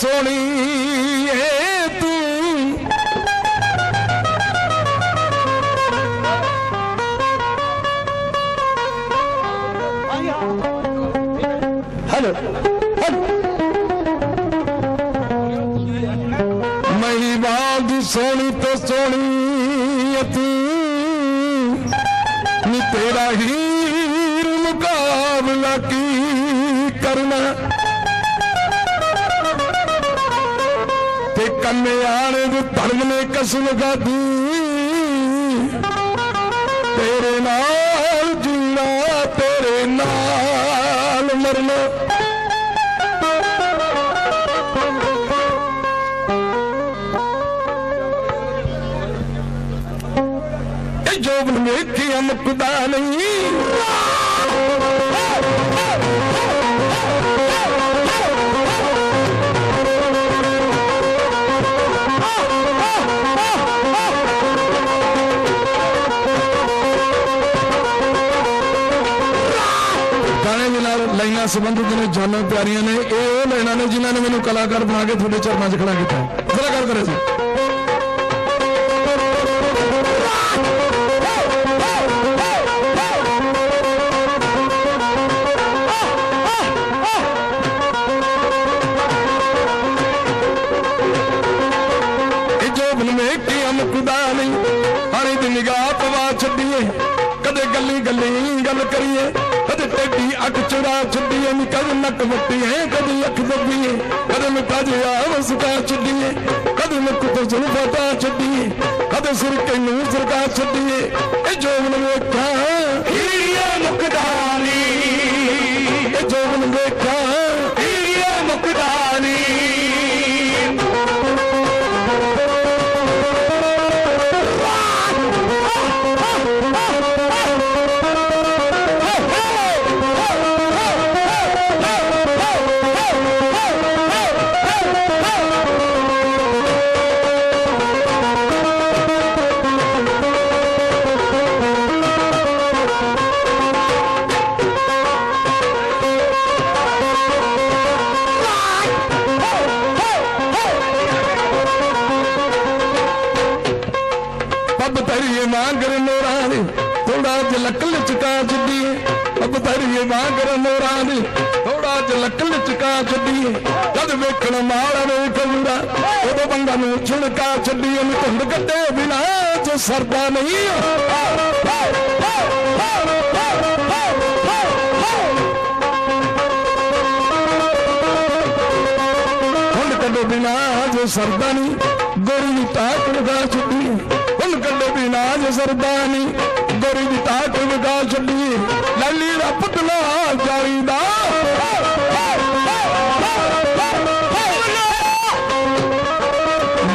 ਸੋਹਣੀ ਏ ਤੂੰ। ਹੈਲੋ ਮਹੀਵਾਲ ਦੀ ਸੋਹਣੀ ਤੇ ਸੋਹਣੀ ਏ ਤੂੰ। ਨੀ ਤੇਰਾ ਹੀਰ ਮੁਕਾਬਲਾ ਕੀ ਕਰਨਾ? ਕੰਨਿਆਣੇ ਦੇ ਧਰਮ ਨੇ ਕਸਮ ਖਾਦੀ ਤੇਰੇ ਨਾਲ ਜੀਣਾ, ਤੇਰੇ ਨਾਲ ਮਰਨਾ। ਇਹ ਜੋਬਨ ਵੇਖਿਆ ਮੁਕਦਾ ਨਹੀਂ। ਸੰਬੰਧਿਤ ਨੇ ਜਾਨਾਂ ਪਿਆਰੀਆਂ ਨੇ, ਇਹ ਉਹ ਲੈਣਾ ਨੇ ਜਿਨ੍ਹਾਂ ਨੇ ਮੈਨੂੰ ਕਲਾਕਾਰ ਬਣਾ ਕੇ ਤੁਹਾਡੇ ਚਰਨਾਂ 'ਚ ਖੜਾ ਕੀਤਾ। ਜ਼ਰਾ ਗੱਲ ਕਰੋ ਜੀ। ਇਹ ਜੋਬਨ ਛੱਡੀਏ। ਕਦੇ ਗੱਲੀ ਗੱਲੀ ਗੱਲ ਕਰੀਏ। ਕਦੇ ਟੇਢੀ ਅੱਖ ਚੁਰਾ ਛੱਡੀਏ ਨੀ ਕਦੇ ਨੱਕ ਵੱਟੀ ਹੈ ਕਦੇ ਲੱਖ ਦੱਬੀਏ, ਕਦੇ ਮਿੱਠਾ ਜਿਹਾ ਵਸਕਾ ਛੱਡੀਏ, ਕਦੇ ਮੁੱਖ ਤੋਂ ਜ਼ੁਲਫਾਂ ਛੱਡੀਏ, ਕਦੇ ਸਿਰ ਕੇ ਨੂੰ ਸਰਕਾ ਛੱਡੀਏ, ਇਹ ਜੋਬਨ ਵੇਖਿਆ ਪੱਬ ਤਰੀਏ ਮਾਂਗਰ ਮੋਰਾਂ ਦੇ ਥੋੜਾ ਜਿਹਾ ਲੱਕ ਲਚਕਾ ਛੱਡੀਏ। ਜਦ ਵੇਖਣ ਮਾਲ ਵੇਖ ਮੁੰਡਾ ਉਦੋਂ ਬੰਦਾ ਨੂੰ ਛੁਣਕਾ ਛੱਡੀਏ। ਨੂੰ ਧੁੰਦ ਕੱਟੇ ਬਿਨਾ ਜੋ ਸਰਦਾ ਨਹੀਂ। ਹੁਣ ਕੱਢੋ ਬਿਨਾ ਜੋ ਸਰਦਾ ਨਹੀਂ, ਗੋਰੀ ਦੀ ਤਾਕ ਲਗਾ ਛੱਡੀ ਹੁਣ ਕੱਢੋ ਬਿਨਾ ਜੋ ਸਰਦਾ ਨਹੀਂ। ਲਗਾ ਛੱਡੀ। ਲੱਲੀ ਦਾ ਪੁੱਤਲਾ ਜਾਈਦਾ।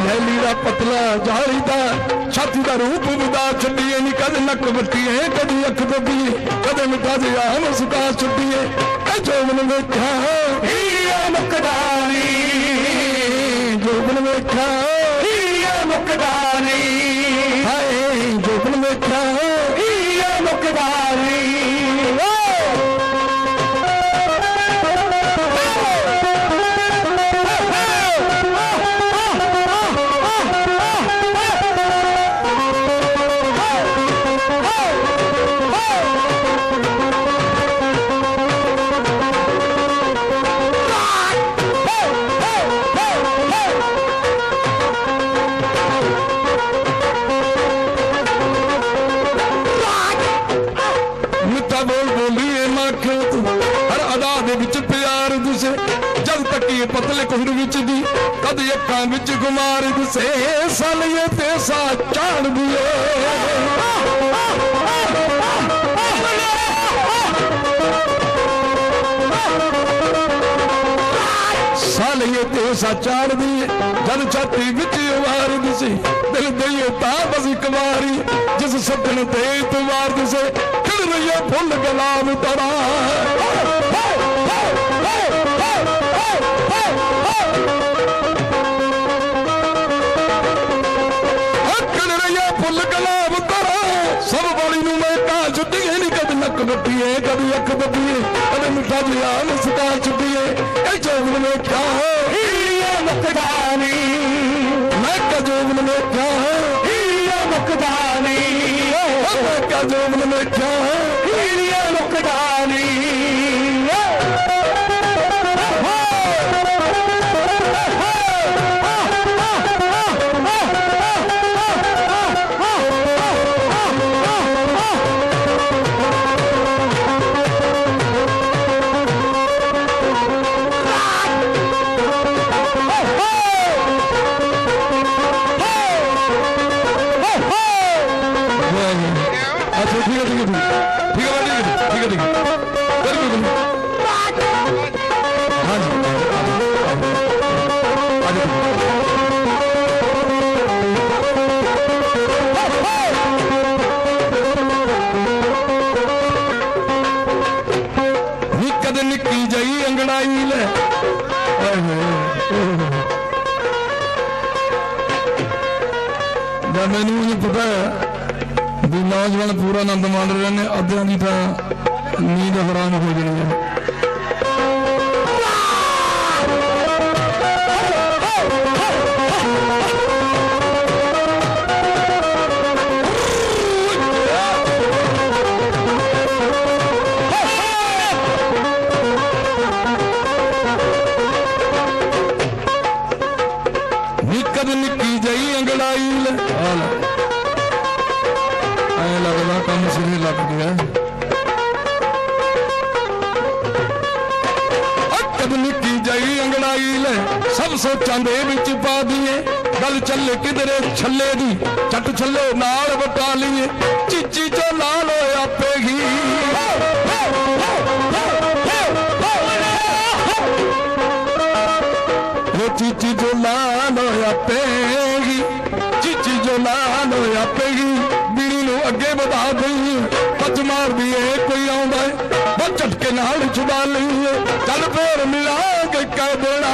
ਲੱਲੀ ਦਾ ਪਤਲਾ ਜਾਈਦਾ। ਛਾਤੀ ਦਾ ਰੂਪ ਵਿਦਾ ਛੱਡੀਏ ਨੀ, ਕਦੇ ਨੱਕ ਵੱਟੀਏ, ਕਦੀ ਅੱਖ ਦੱਬੀਏ ਕਦੇ ਮਿੱਠਾ ਜਿਹਾ ਮੁਸਕਾ ਛੱਡੀਏ ਇਹ ਜੋਬਨ ਵੇਖਿਆ, ਹੀਰੀਆ ਮੁਕਦਾਨੀ ਜੋਬਨ ਵੇਖਿਆ ਦੇ ਵਿੱਚ ਪਿਆਰ ਦਿਸੇ। ਜਦ ਤੱਕ ਪਤਲੇ ਕੁੰਡ ਵਿੱਚ ਦੀ ਕਦ ਅੱਖਾਂ ਵਿੱਚ ਗੁਮਾਰ ਦਿਸੇ। ਸਾਲੀਏ ਤੇ ਸਾ ਚਾੜ ਦਿਏ ਸਾਲੀਏ ਤੇ ਸਾ ਚਾੜ ਦਿਏ ਜਦ ਛਾਤੀ ਵਿੱਚ ਉਵਾਰ ਦਿਸੇ, ਦਿਲ ਦਈਏ ਤਾਂ ਬਸ ਇੱਕ ਵਾਰੀ ਜਿਸ ਸੱਜਣ ਤੇ ਇਤਵਾਰ ਦਿਸੇ। ਖਿੜ ਰਹੀਏ ਫੁੱਲ ਗੁਲਾਬ ਤਰਾ पीए कभी अख दबीए अरे मिठा बिलाल सता चुपिए ए जोबन में क्या है हीलिए मकदानी मैं का जोबन में क्या है हीलिए मकदानी मैं का जोबन में क्या है ਨਿੱਕੀ ਜਈ ਅੰਗੜਾਈ ਲੈ। ਜਾਂ ਮੈਨੂੰ ਨਹੀਂ ਪਤਾ ਵੀ ਨੌਜਵਾਨ ਪੂਰਾ ਆਨੰਦ ਮਾਣ ਰਹੇ ਨੇ, ਅੱਧਿਆਂ ਦੀ ਤਾਂ ਨੀਂਦ ਹਰਾਮ ਹੋ ਜਾਣੀ ਹੈ। ਅੱਕਦ ਨਿੱਕੀ ਜਈ ਅੰਗੜਾਈ ਲੈ, ਸਭ ਸੋਚਾਂ ਦੇ ਵਿੱਚ ਪਾ ਦਈਏ। ਗੱਲ ਚੱਲੇ ਕਿਧਰੇ ਛੱਲੇ ਦੀ ਚੱਟ ਛੱਲੇ ਨਾਲ ਵਟਾ ਲਈਏ। ਚੀਚੀ ਚੋ ਲਾਲ ਹੋਇਆ ਪੇਗੀ ਲਈਏ ਚੱਲ ਫੇਰ ਮਿਲਾਂਗੇ ਕਹਿ ਦੇਣਾ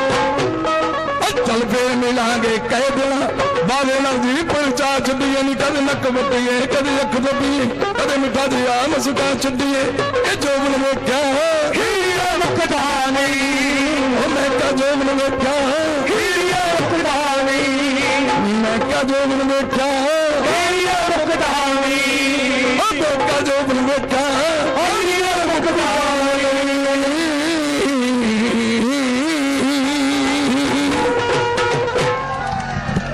ਉਹ ਚੱਲ ਫੇਰ ਮਿਲਾਂਗੇ ਕਹਿ ਦੇਣਾ ਬਾਵੇ ਨਾਲ ਜੀ ਪਰਚਾ ਛੱਡੀਏ ਨਹੀਂ ਕਦੇ ਨੱਕ ਵੱਟੀਏ ਕਦੇ ਅੱਖ ਦੱਬੀਏ ਕਦੇ ਮਿੱਠਾ ਜਿਹਾ ਮਸਕਾ ਛੱਡੀਏ। ਇਹ ਜੋਬਨ ਵੇਖਿਆ ਹੀਰਾ ਮੁਕਦਾ ਨਹੀਂ। ਉਹ ਮੈਂ ਕਾ ਜੋਬਨ ਵੇਖਿਆ ਨਹੀਂ ਮੈਂ ਕਾ ਜੋਬਨ ਵੇਖਿਆ ਹੀਰਾ ਮੁਕਦਾ ਨਹੀਂ ਉਹ ਮੈਂ ਕਾ ਜੋਬਨ ਵੇਖਿਆ